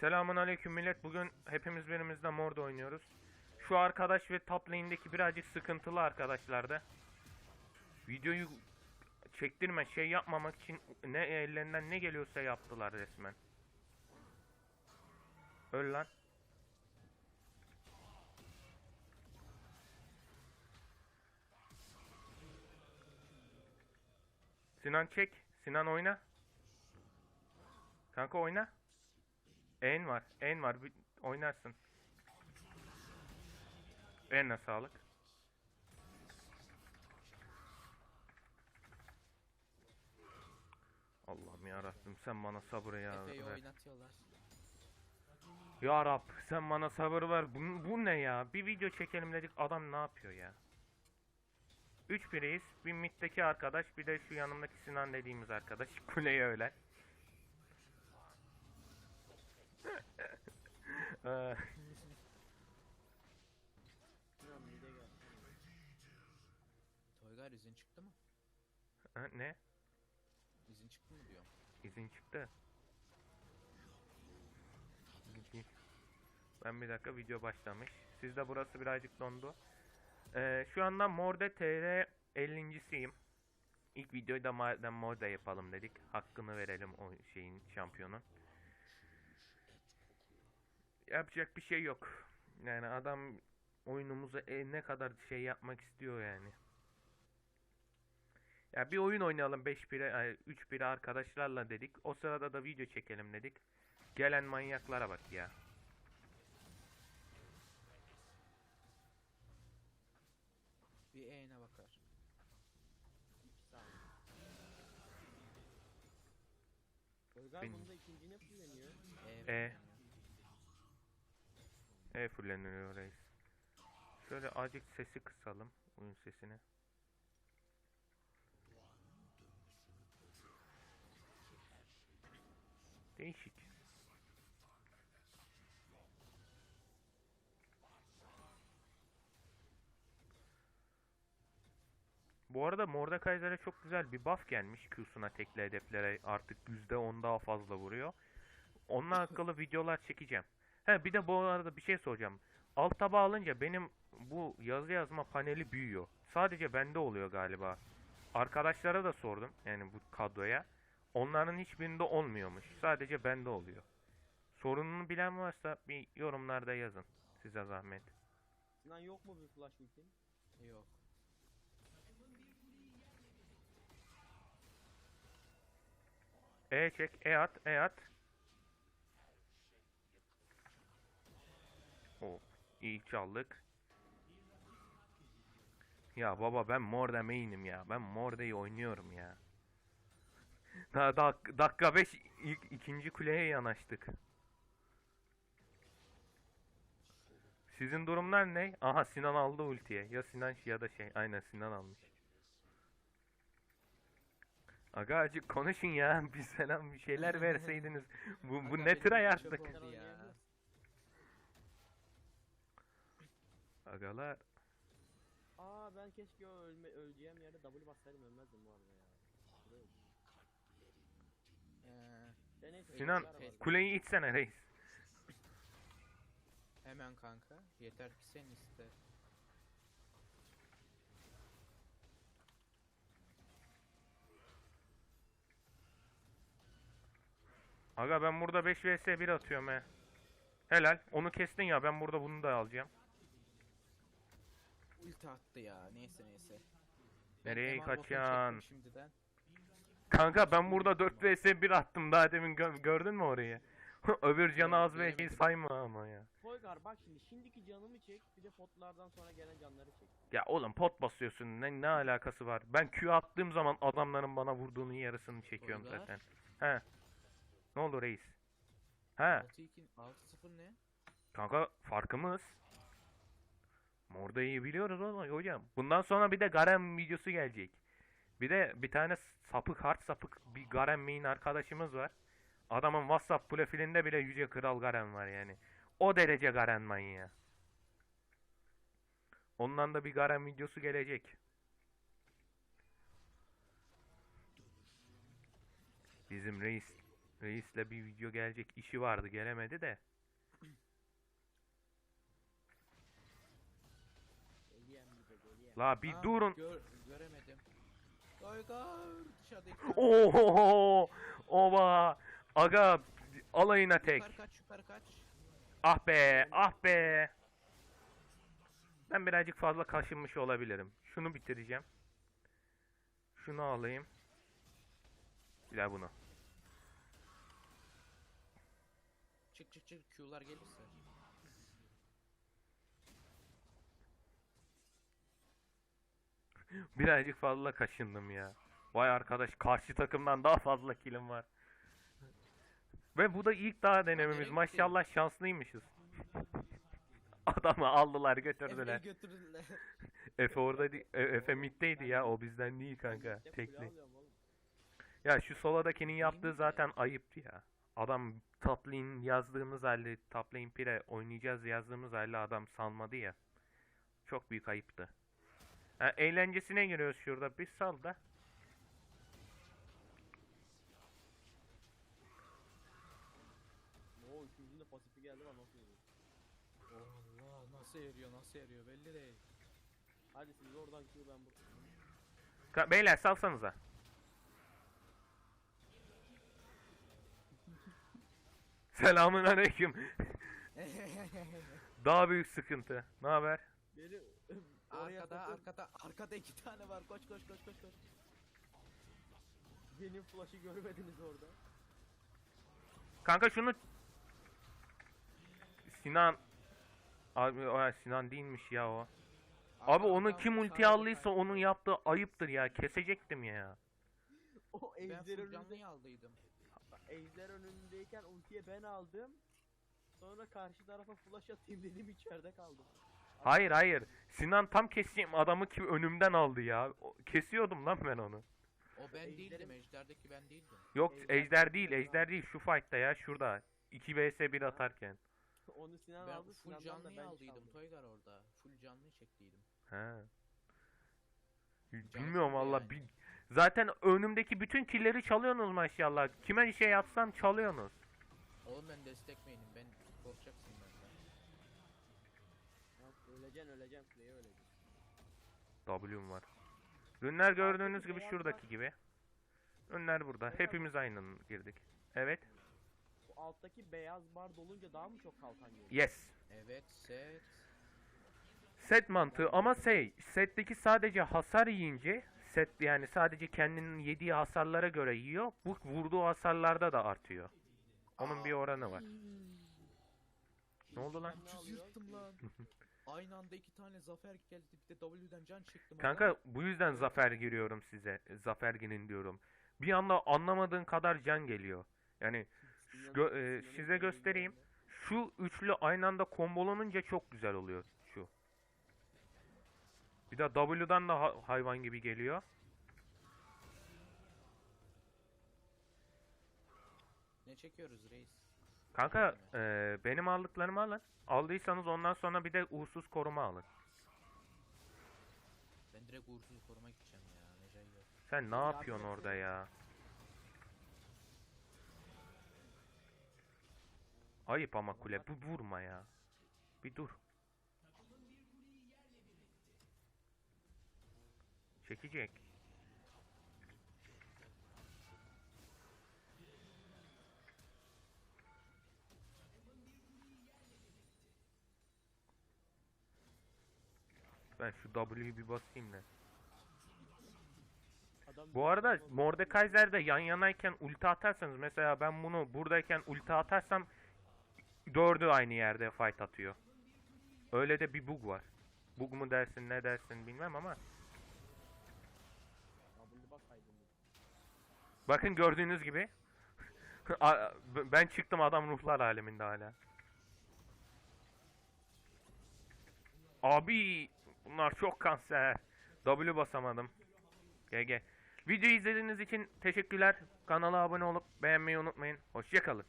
Selamun aleyküm millet. Bugün hepimiz birimizde Mord oynuyoruz. Şu arkadaş ve top lane'deki birazcık sıkıntılı arkadaşlardı. Videoyu çektirme şey yapmamak için ne ellerinden ne geliyorsa yaptılar resmen. Öl lan. Sinan çek. Sinan oyna. Kanka oyna. En var. En var. Bir oynarsın. Eline sağlık. Allah'ım ya Rabbim sen bana sabır ya. Efe'yi ver. oynatıyorlar. Ya Rab sen bana sabır ver. Bu, bu ne ya? Bir video çekelim dedik adam ne yapıyor ya? 3 biriyiz. Bir middeki arkadaş bir de şu yanımdaki Sinan dediğimiz arkadaş. Kuleye Ee, Toygar izin çıktı mı? ha, ne? İzin çıktı mı diyorum. İzin çıktı. Gideyim. Ben bir dakika video başlamış. Sizde burası birazcık dondu. Ee, şu anda Morde TR 50.siyim. İlk videoyu da madem Morde yapalım dedik. Hakkını verelim o şeyin şampiyonun. Yapacak bir şey yok. Yani adam oyunumuza e, ne kadar şey yapmak istiyor yani. Ya bir oyun oynayalım 5-1'e 3-1'e arkadaşlarla dedik. O sırada da video çekelim dedik. Gelen manyaklara bak ya. Bir E'ne bakar. Toygar Benim. bunda ikinci ne kullanıyor? E. E. E fulleniyor reis. Şöyle azıcık sesi kısalım. Oyun sesini. Değişik. Bu arada Mordekaiser'e çok güzel bir buff gelmiş Q'suna tekli hedeflere artık %10 daha fazla vuruyor. Onunla alakalı videolar çekeceğim. He bir de bu arada bir şey soracağım. Alt taba alınca benim bu yazı yazma paneli büyüyor. Sadece bende oluyor galiba. Arkadaşlara da sordum yani bu kadroya. Onların hiçbirinde olmuyormuş. Sadece bende oluyor. Sorununu bilen varsa bir yorumlarda yazın. Size zahmet. Sinan yok mu bir flash ultin? Yok. E çek, E at, E at. O iyi çaldık. Ya baba ben Morde main'im ya. Ben Morde'yi oynuyorum ya. Daha dak dakika 5 ilk ikinci kuleye yanaştık. Sizin durumlar ne? Aha Sinan aldı ultiye. Ya Sinan ya da şey. Aynen Sinan almış. Aga acık konuşun ya. Bir selam bir şeyler verseydiniz. Bu, bu Aga ne tır ayarttık. ya. Agalar. Aa ben keşke o ölme, öleceğim yerde W bassaydım ölmezdim bu arada ya. Ee, Ya neyse, Sinan kuleyi itsene reis. hemen kanka. Yeter ki sen iste. Aga ben burada 5 vs 1 atıyorum he. Helal. Onu kestin ya ben burada bunu da alacağım. Ulti attı ya. Neyse neyse. Nereye Kemal botunu kaçacaksın? çektim Şimdiden. Kanka ben burada 4 vs 1 attım daha demin gö- gördün mü orayı? Öbür canı az ve şey sayma ama ya. Toygar bak şimdi şimdiki canımı çek bir de potlardan sonra gelen canları çek. Ya oğlum pot basıyorsun ne, ne alakası var? Ben Q attığım zaman adamların bana vurduğunun yarısını çekiyorum Toygar? zaten. He. Ne oldu reis? He. 6-2 6-0 ne? Kanka farkımız. Morda'yı biliyoruz oğlum hocam. Bundan sonra bir de Garen videosu gelecek. Bir de bir tane sapık hard sapık bir Garen main arkadaşımız var. Adamın WhatsApp profilinde bile Yüce Kral Garen var yani. O derece Garen manyağı. Ondan da bir Garen videosu gelecek. Bizim reis Reis'le bir video gelecek işi vardı gelemedi de. La bir Aa, durun. Gör, göremedim. Toygar dışarıda iki tane. Oho! Oba! Aga alayına tek. Yukarı kaç yukarı kaç. Ah be, ah be. Ben birazcık fazla kaşınmış olabilirim. Şunu bitireceğim. Şunu alayım. Bir daha bunu. Çık çık çık Q'lar gelirse. Birazcık fazla kaşındım ya. Vay arkadaş karşı takımdan daha fazla kilim var. Ve bu da ilk daha denememiz. Maşallah şanslıymışız. Adamı aldılar götürdüler. Efe'yi götürdüler. Efe orada E- Efe middeydi ya o bizden değil kanka. Tekli. Ya şu soladakinin yaptığı zaten ayıptı ya. Adam top lane yazdığımız halde top lane pire oynayacağız yazdığımız halde adam salmadı ya. Çok büyük ayıptı. Ha, eğlencesine giriyoruz şurada. Bir sal da. Oo üçüncünün de pasifi geldi lan nasıl yedi? Allah nasıl eriyor nasıl eriyor belli değil. Hadi siz oradan Q ben buradan. Ka- Beyler salsanıza. Selamun aleyküm. Daha büyük sıkıntı. Ne haber? Beni oraya arkada arkada arkada iki tane var koş koş koş koş koş. benim flash'ı görmediniz orada. Kanka şunu Sinan Abi o Sinan değilmiş ya o. Abi onu Arkadan kim ulti aldıysa onun yaptığı ayıptır ya. Kesecektim ya. O ejder önünde, aldıydım. ejder önündeyken ultiye ben aldım. Sonra karşı tarafa flash atayım dedim içeride kaldım. Hayır hayır. Sinan tam keseyim adamı kim önümden aldı ya. O- Kesiyordum lan ben onu. O ben değildim ejderdeki ben değildim. Yok Ejder ejder değil ejder değil şu fight'ta ya şurada. 2 vs 1 atarken. Onu Sinan Ben aldı. full Sinan'dan da canlıyı ben aldıydım çaldım. Toygar orada. Full canlıyı çektiydim. He. Bilmiyorum valla. yani. bil- Zaten önümdeki bütün killeri çalıyorsunuz maşallah. Kime şey yapsam çalıyorsunuz. Oğlum ben destekmeyenim ben W'm var. Ürünler gördüğünüz gibi şuradaki gibi. Ürünler burada. Hepimiz aynı girdik. Evet. Bu alttaki beyaz bar dolunca daha mı çok kalkan geliyor? Yes. Evet set. Set mantığı ama şey, setteki sadece hasar yiyince set yani sadece kendinin yediği hasarlara göre yiyor. Bu vurduğu hasarlarda da artıyor. Onun bir oranı var. Ne oldu lan? Ne 300 alıyor? yırttım lan. Aynı anda iki tane zafer geldi bir de W'den can çektim. Kanka bu yüzden zafer giriyorum size. Zafer gelin diyorum. Bir anda anlamadığın kadar can geliyor. Yani gö- e, size göstereyim. şu üçlü aynı anda kombolanınca çok güzel oluyor şu. Bir de W'dan da ha- hayvan gibi geliyor. Ne çekiyoruz reis? Kanka e, benim aldıklarımı alın. Aldıysanız ondan sonra bir de uğursuz koruma alın. Ben direkt uğursuz koruma gideceğim ya. Necai yok. Sen ne Yardım yapıyorsun etsene. orada ya? Ayıp ama kule. Bu vurma ya. Bir dur. Çekecek. Ben şu W'yu bir basayım da. Adam Bu arada Mordekaiser'de yan yanayken ulti atarsanız mesela ben bunu buradayken ulti atarsam dördü aynı yerde fight atıyor. Öyle de bir bug var. Bug mu dersin ne dersin bilmem ama bakın gördüğünüz gibi ben çıktım adam ruhlar aleminde hala. Abi bunlar çok kanser. W basamadım. GG. Videoyu izlediğiniz için teşekkürler. Kanala abone olup beğenmeyi unutmayın. Hoşçakalın.